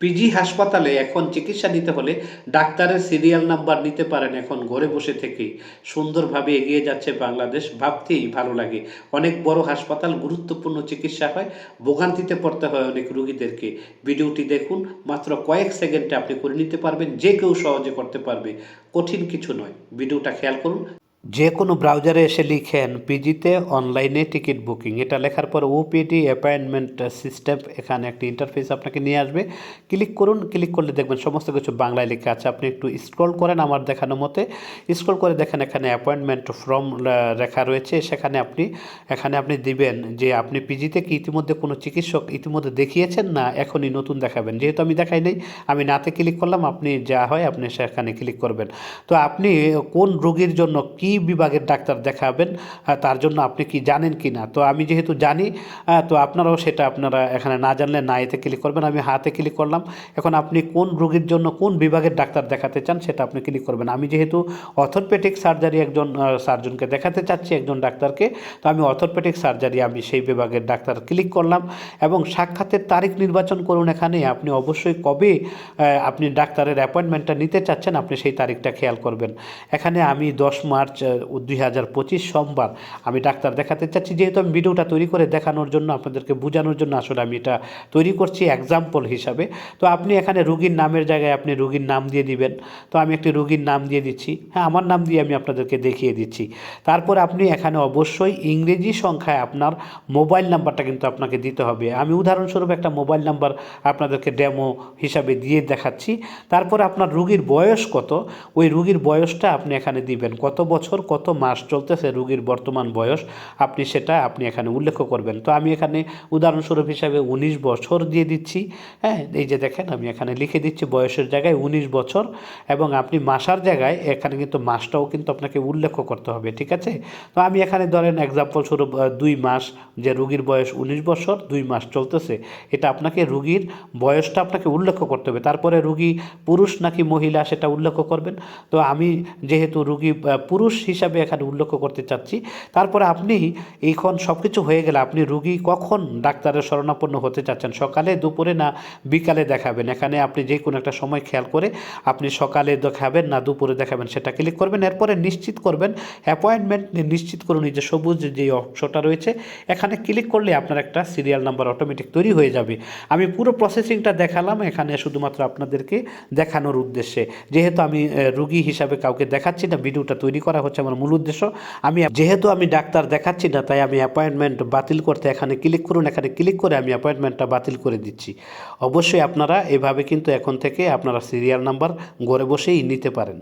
PG হাসপাতালে এখন চিকিৎসা নিতে হলে ডাক্তারের সিরিয়াল নাম্বার নিতে পারেন এখন ঘরে বসে থেকেই। সুন্দরভাবে এগিয়ে যাচ্ছে বাংলাদেশ, ভাবতেই ভালো লাগে। অনেক বড় হাসপাতাল গুরুত্বপূর্ণ চিকিৎসা হয়, ভোগান্তিতে পড়তে হয় অনেক রুগীদেরকে। ভিডিওটি দেখুন, মাত্র কয়েক সেকেন্ডে আপনি করে নিতে পারবেন, যে কেউ সহজে করতে পারবে। কঠিন কিছু নয়। ভিডিওটা খেয়াল করুন। যে কোনো ব্রাউজারে এসে লিখেন, পিজিতে অনলাইনে টিকিট বুকিং। এটা লেখার পর ওপিডি, অ্যাপয়েন্টমেন্ট সিস্টেম, এখানে একটি ইন্টারফেস আপনাকে নিয়ে আসবে। ক্লিক করুন, ক্লিক করলে দেখবেন সমস্ত কিছু বাংলায় লেখা আছে। আপনি একটু স্ক্রল করেন আমার দেখানো মতে। স্ক্রল করে দেখেন এখানে অ্যাপয়েন্টমেন্ট ফর্ম লেখা রয়েছে। সেখানে আপনি, এখানে আপনি দিবেন যে আপনি পিজিতে কি ইতিমধ্যে কোনো চিকিৎসক ইতিমধ্যে দেখিয়েছেন না, এখনই নতুন দেখাবেন। যেহেতু আমি দেখাই নাই, আমি নাতে ক্লিক করলাম, আপনি যা হয় আপনি সেখানে ক্লিক করবেন। তো আপনি কোন রোগীর জন্য কি বিভাগের ডাক্তার দেখাবেন তার জন্য আপনি কি জানেন কি না? তো আমি যেহেতু জানি তো আপনারাও সেটা আপনারা এখানে না জানলে না এতে ক্লিক করবেন, আমি হাতে ক্লিক করলাম। এখন আপনি কোন রোগীর জন্য কোন বিভাগের ডাক্তার দেখাতে চান সেটা আপনি ক্লিক করবেন। আমি যেহেতু অর্থোপেডিক সার্জারি একজন সার্জনকে দেখাতে চাচ্ছি একজন ডাক্তারকে, তো আমি অর্থোপেডিক সার্জারি আমি সেই বিভাগের ডাক্তার ক্লিক করলাম এবং সাক্ষাতের তারিখ নির্বাচন করুন এখানে। আপনি অবশ্যই কবে আপনি ডাক্তারের অ্যাপয়েন্টমেন্টটা নিতে চাচ্ছেন, আপনি সেই তারিখটা খেয়াল করবেন। এখানে আমি দশ মার্চ দুই হাজার পঁচিশ সোমবার আমি ডাক্তার দেখাতে চাচ্ছি। যেহেতু আমি ভিডিওটা তৈরি করে দেখানোর জন্য আপনাদেরকে বোঝানোর জন্য আসলে আমি এটা তৈরি করছি এক্সাম্পল হিসাবে। তো আপনি এখানে রুগীর নামের জায়গায় আপনি রুগীর নাম দিয়ে দিবেন। তো আমি একটি রুগীর নাম দিয়ে দিচ্ছি। হ্যাঁ আমার নাম দিয়ে আমি আপনাদেরকে দেখিয়ে দিচ্ছি। তারপর আপনি এখানে অবশ্যই ইংরেজি সংখ্যায় আপনার মোবাইল নাম্বারটা কিন্তু আপনাকে দিতে হবে। আমি উদাহরণস্বরূপ একটা মোবাইল নাম্বার আপনাদেরকে ডেমো হিসাবে দিয়ে দেখাচ্ছি। তারপর আপনার রুগীর বয়স কত? ওই রুগীর বয়সটা আপনি এখানে দিবেন। কত বছর কত মাস চলতেছে রুগীর বর্তমান বয়স? আপনি সেটা আপনি এখানে উল্লেখ করবেন। তো আমি এখানে উদাহরণস্বরূপ হিসাবে উনিশ বছর দিয়ে দিচ্ছি। হ্যাঁ এই যে দেখেন আমি এখানে লিখে দিচ্ছি বয়সের জায়গায় উনিশ বছর এবং আপনি মাসার জায়গায় এখানে কিন্তু মাসটাও কিন্তু আপনাকে উল্লেখ করতে হবে, ঠিক আছে? তো আমি এখানে ধরেন এক্সাম্পল স্বরূপ দুই মাস যে রুগীর বয়স উনিশ বছর, দুই মাস চলতেছে, এটা আপনাকে রুগীর বয়সটা আপনাকে উল্লেখ করতে হবে। তারপরে রুগী পুরুষ নাকি মহিলা সেটা উল্লেখ করবেন। তো আমি যেহেতু রুগী পুরুষ হিসাবে এখানে উল্লেখ করতে চাচ্ছি। তারপরে আপনি এখন সব কিছু হয়ে গেলে আপনি রুগী কখন ডাক্তারের শরণাপন্ন হতে চাচ্ছেন? সকালে, দুপুরে না বিকালে দেখাবেন? এখানে আপনি যে কোনো একটা সময় খেয়াল করে আপনি সকালে দেখাবেন না দুপুরে দেখাবেন সেটা ক্লিক করবেন। এরপরে নিশ্চিত করবেন অ্যাপয়েন্টমেন্ট নিশ্চিত করুন যে সবুজ যে অংশটা রয়েছে, এখানে ক্লিক করলে আপনার একটা সিরিয়াল নাম্বার অটোমেটিক তৈরি হয়ে যাবে। আমি পুরো প্রসেসিংটা দেখালাম, এখানে শুধুমাত্র আপনাদেরকে দেখানোর উদ্দেশ্যে। যেহেতু আমি রুগী হিসাবে কাউকে দেখাচ্ছি না ভিডিওটা তৈরি করা হচ্ছে আমার মূল উদ্দেশ্য। আমি যেহেতু আমি ডাক্তার দেখাচ্ছি না, তাই আমি অ্যাপয়েন্টমেন্ট বাতিল করতে এখানে ক্লিক করুন। এখানে ক্লিক করে আমি অ্যাপয়েন্টমেন্টটা বাতিল করে দিচ্ছি। অবশ্যই আপনারা এভাবে কিন্তু এখন থেকে আপনারা সিরিয়াল নাম্বার ঘরে বসেই নিতে পারেন।